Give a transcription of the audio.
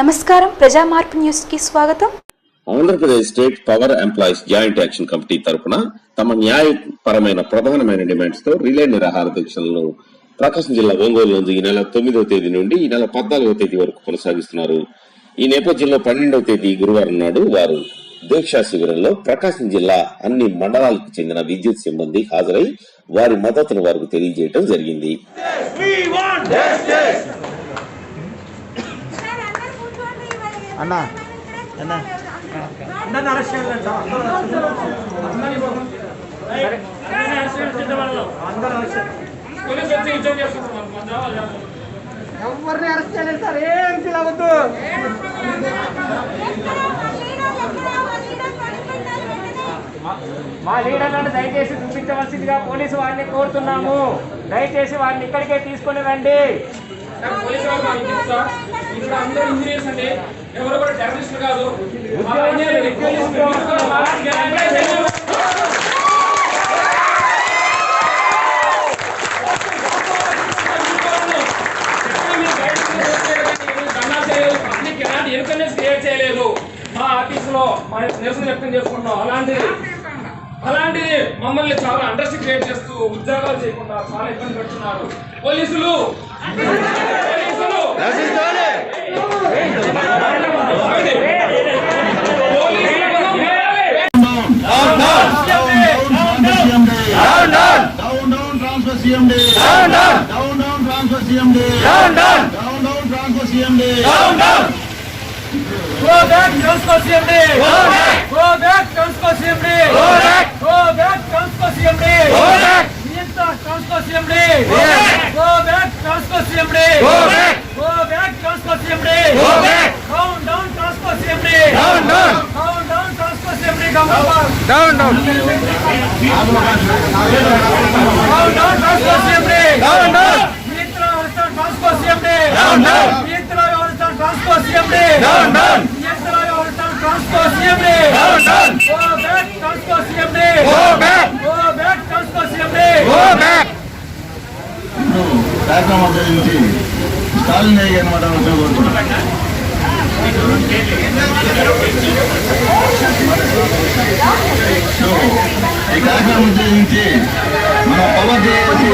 నమస్కారం. ప్రజా మార్పు న్యూస్కి స్వాగతం. Andhra Pradesh state power employees joint action committee తరపున తమ న్యాయపరమైన ప్రధానమైన డిమాండ్స్తో రిలే నిరాహార దీక్షలను ప్రకాశం జిల్లా ఒంగోలు ఈ నెల తొమ్మిదవ తేదీ నుండి ఈ నెల పద్నాలుగవ తేదీ వరకు కొనసాగిస్తున్నారు. ఈ నేపథ్యంలో పన్నెండవ తేదీ గురువారం నాడు వారు దీక్షా శిబిరంలో ప్రకాశం జిల్లా అన్ని మండలాలకు చెందిన విద్యుత్ సిబ్బంది హాజరై వారి మద్దతును వారికి తెలియజేయడం జరిగింది. అన్నా. అన్నా. ఎవరిని అరెస్ట్ చేయలేదు సార్? ఏం పిలవద్దు మా లీడర్లను దయచేసి చూపించవలసిందిగా పోలీసు వారిని కోరుతున్నాము. దయచేసి వారిని ఇక్కడికే తీసుకొని రండి. పోలీసు వారు మాకు తెలుసు? సార్. ఇక్కడ అందరూ ఇంజనీర్స్ అండి ఎవరు కూడా టెర్రరిస్టులు కాదు. ఎంప్లాయీస్ క్రియేట్ చేయలేదు మా ఆఫీసులో మా నిరసన వ్యక్తం చేసుకుంటున్నాం. అలాంటిది అలాంటిది మమ్మల్ని చాలా అండర్స్టి క్రియేట్ చేస్తూ ఉద్యోగాలు చేయకుండా చాలా ఇబ్బంది పెడుతున్నారు. పోలీసులు! CMD. Down, down. Down, down, transfer CMD. Down, down. Down, down, transfer CMD. Down, down. Go back, transfer CMD. Go back. Go back, transfer CMD. Go back. Go back, transfer CMD. Go back. Nienta, transfer CMD. Go back. Go back, transfer CMD. Go back. Go back, transfer CMD. Go back. Go back. కార్యక్రమం ఉపయోగించి స్టాలిన్ అయ్యి అనమాట కోరుతున్నాను so చేయించి మన power చేసి